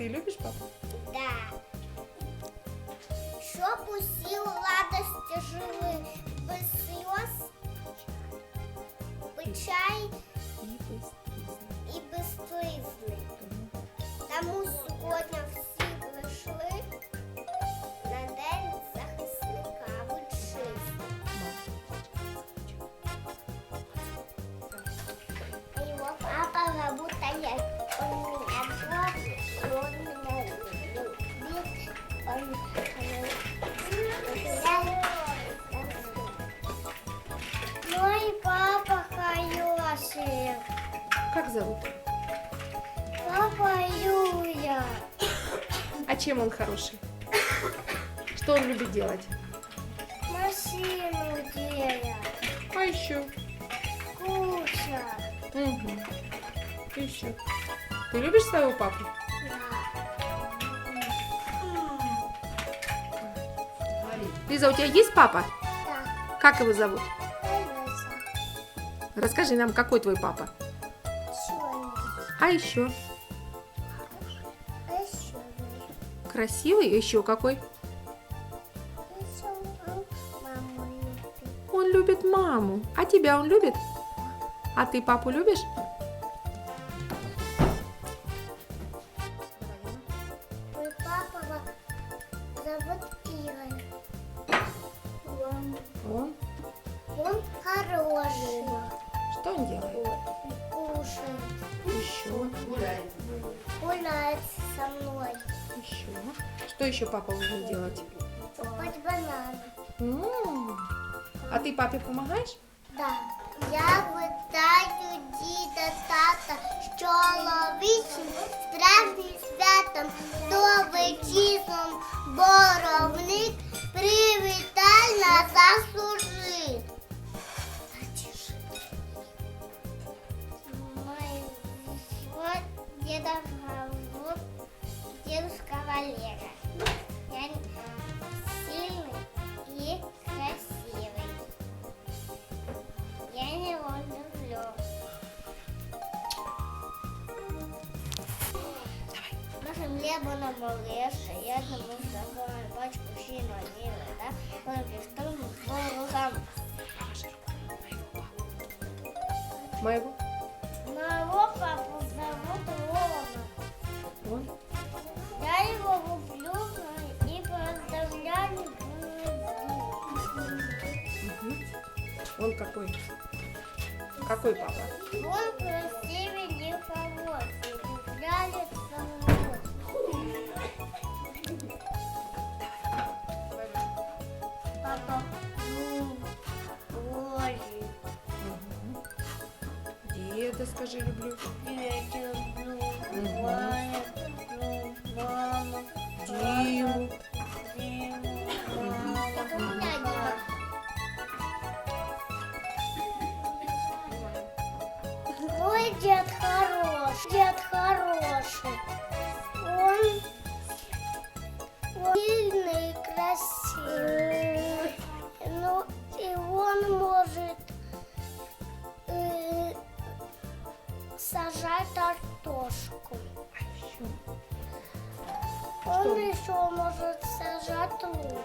ты любишь папу? Да. Чтоб усил радости жили Как зовут? папа Юля, А чем он хороший? Что он любит делать? машину делать, А еще? кушать. Угу. Еще. Ты любишь своего папу? Лиза, у тебя есть папа? Да, Как его зовут? Расскажи нам, какой твой папа? А еще? А Красивый? Еще какой? Он любит маму. А тебя он любит? А ты папу любишь? Мой папа зовут Игорь. Гуляет со мной. Еще. Что еще папа умеет делать? Купать бананы. М. А ты папе помогаешь? Да. Я витаю діда, тата, що ловичим, страшним святом, то вичислом боровник, привітай нас заслужив. Деда зовут Валера. Я сильный и красивый. Я его люблю. На земле было малыша, я одному здоровую пачку щину одела, да? Он пистол был рукам. Моего какой? Какой папа? Он красивый лиховод, и гуляет со мной. Папа, ой, Деда, скажи, люблю. я люблю, маму, люблю, Диму. Диму, дед хороший, дед хороший. Он, он сильный и красивый. Ну, и он может э, сажать картошку. Он еще может сажать лук.